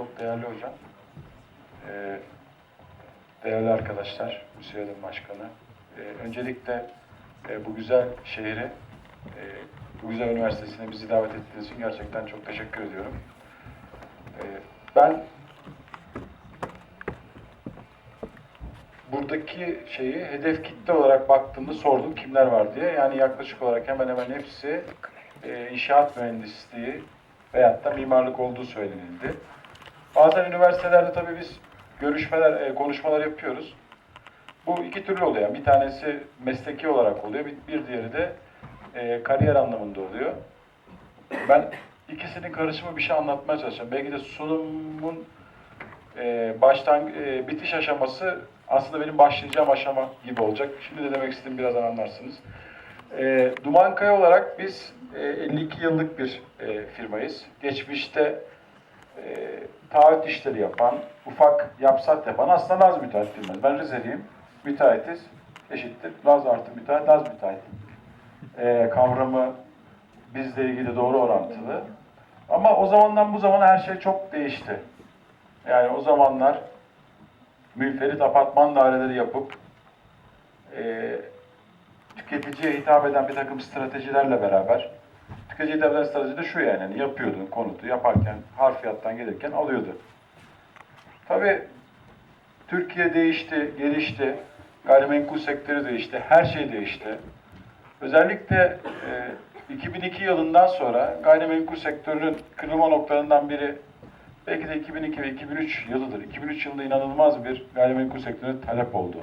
çok değerli hocam. Ee, değerli arkadaşlar, Müsiyadın Başkanı. Ee, öncelikle e, bu güzel şehri, e, bu güzel üniversitesine bizi davet ettiğiniz için gerçekten çok teşekkür ediyorum. Ee, ben buradaki şeyi hedef kitle olarak baktığımda sordum kimler var diye. Yani yaklaşık olarak hemen hemen hepsi e, inşaat mühendisliği veyahut da mimarlık olduğu söylenildi. Bazen üniversitelerde tabii biz görüşmeler, e, konuşmalar yapıyoruz. Bu iki türlü oluyor. Yani bir tanesi mesleki olarak oluyor, bir, diğeri de e, kariyer anlamında oluyor. Ben ikisinin karışımı bir şey anlatmaya çalışacağım. Belki de sunumun e, baştan bitiş aşaması aslında benim başlayacağım aşama gibi olacak. Şimdi de demek istediğimi birazdan anlarsınız. E, Dumankaya olarak biz e, 52 yıllık bir e, firmayız. Geçmişte e, taahhüt işleri yapan, ufak yapsat yapan aslında Laz müteahhit firması. Ben Rizeliyim. Müteahhitiz. Eşittir. Laz artı müteahhit, Laz müteahhit. E, kavramı bizle ilgili doğru orantılı. Ama o zamandan bu zamana her şey çok değişti. Yani o zamanlar münferit apartman daireleri yapıp e, tüketiciye hitap eden bir takım stratejilerle beraber tüketiciye hitap eden strateji de şu yani, yani yapıyordun konutu yaparken harfiyattan gelirken alıyordu. Tabii Türkiye değişti, gelişti. Gayrimenkul sektörü değişti. Her şey değişti. Özellikle e, 2002 yılından sonra gayrimenkul sektörünün kırılma noktalarından biri belki de 2002 ve 2003 yılıdır. 2003 yılında inanılmaz bir gayrimenkul sektörüne talep oldu.